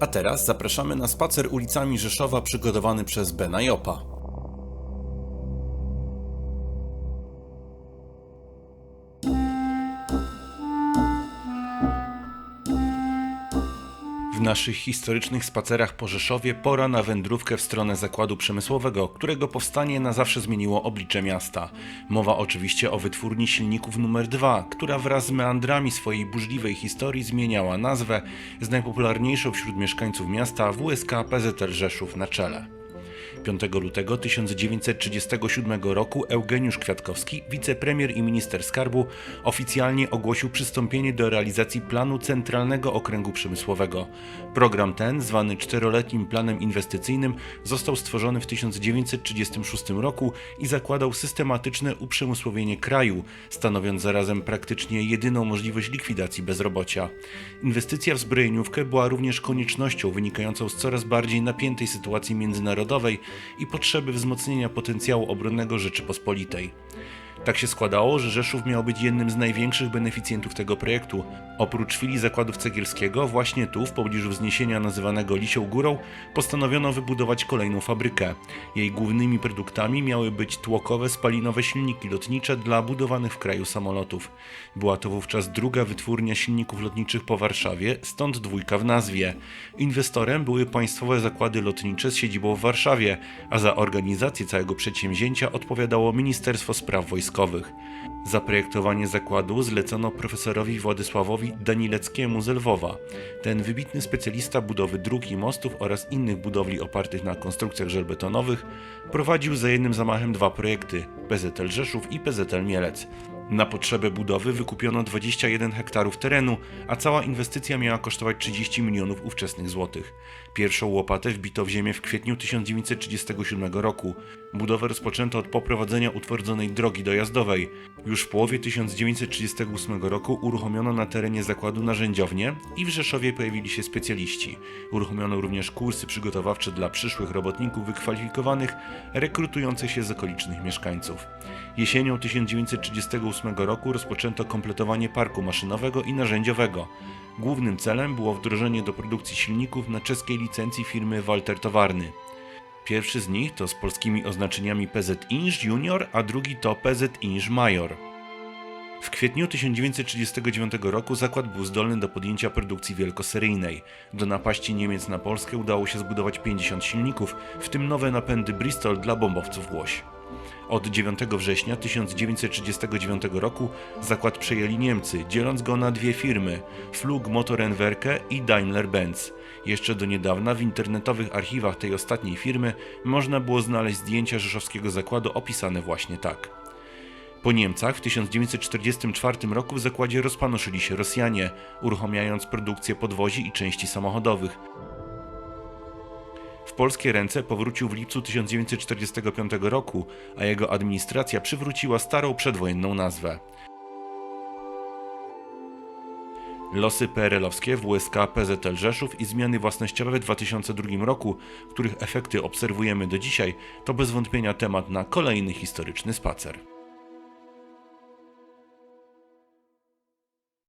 A teraz zapraszamy na spacer ulicami Rzeszowa przygotowany przez Bena Jopa. W naszych historycznych spacerach po Rzeszowie pora na wędrówkę w stronę zakładu przemysłowego, którego powstanie na zawsze zmieniło oblicze miasta. Mowa oczywiście o wytwórni silników numer 2, która wraz z meandrami swojej burzliwej historii zmieniała nazwę z najpopularniejszą wśród mieszkańców miasta WSK PZL Rzeszów na czele. 5 lutego 1937 roku Eugeniusz Kwiatkowski, wicepremier i minister skarbu, oficjalnie ogłosił przystąpienie do realizacji planu Centralnego Okręgu Przemysłowego. Program ten, zwany czteroletnim planem inwestycyjnym, został stworzony w 1936 roku i zakładał systematyczne uprzemysłowienie kraju, stanowiąc zarazem praktycznie jedyną możliwość likwidacji bezrobocia. Inwestycja w zbrojeniówkę była również koniecznością wynikającą z coraz bardziej napiętej sytuacji międzynarodowej i potrzeby wzmocnienia potencjału obronnego Rzeczypospolitej. Tak się składało, że Rzeszów miał być jednym z największych beneficjentów tego projektu. Oprócz filii zakładów cegielskiego, właśnie tu, w pobliżu wzniesienia nazywanego Lisią Górą, postanowiono wybudować kolejną fabrykę. Jej głównymi produktami miały być tłokowe spalinowe silniki lotnicze dla budowanych w kraju samolotów. Była to wówczas druga wytwórnia silników lotniczych po Warszawie, stąd dwójka w nazwie. Inwestorem były państwowe zakłady lotnicze z siedzibą w Warszawie, a za organizację całego przedsięwzięcia odpowiadało Ministerstwo Spraw Wojskowych. Zaprojektowanie zakładu zlecono profesorowi Władysławowi Danileckiemu z Lwowa. Ten wybitny specjalista budowy dróg i mostów oraz innych budowli opartych na konstrukcjach żelbetonowych prowadził za jednym zamachem dwa projekty PZL Rzeszów i PZL Mielec. Na potrzebę budowy wykupiono 21 hektarów terenu, a cała inwestycja miała kosztować 30 milionów ówczesnych złotych. Pierwszą łopatę wbito w ziemię w kwietniu 1937 roku. Budowę rozpoczęto od poprowadzenia utwardzonej drogi dojazdowej. Już w połowie 1938 roku uruchomiono na terenie zakładu narzędziownię i w Rzeszowie pojawili się specjaliści. Uruchomiono również kursy przygotowawcze dla przyszłych robotników wykwalifikowanych, rekrutujących się z okolicznych mieszkańców. Jesienią 1938 roku rozpoczęto kompletowanie parku maszynowego i narzędziowego. Głównym celem było wdrożenie do produkcji silników na czeskiej licencji firmy Walter Towarny. Pierwszy z nich to z polskimi oznaczeniami PZ Inż Junior, a drugi to PZ Inż Major. W kwietniu 1939 roku zakład był zdolny do podjęcia produkcji wielkoseryjnej. Do napaści Niemiec na Polskę udało się zbudować 50 silników, w tym nowe napędy Bristol dla bombowców Łoś. Od 9 września 1939 roku zakład przejęli Niemcy, dzieląc go na dwie firmy Flug Motorenwerke i Daimler-Benz. Jeszcze do niedawna w internetowych archiwach tej ostatniej firmy można było znaleźć zdjęcia rzeszowskiego zakładu opisane właśnie tak. Po Niemcach w 1944 roku w zakładzie rozpanoszyli się Rosjanie, uruchamiając produkcję podwozi i części samochodowych. Polskie ręce powrócił w lipcu 1945 roku, a jego administracja przywróciła starą przedwojenną nazwę. Losy PRL-owskie w USK PZL Rzeszów i zmiany własnościowe w 2002 roku, których efekty obserwujemy do dzisiaj, to bez wątpienia temat na kolejny historyczny spacer.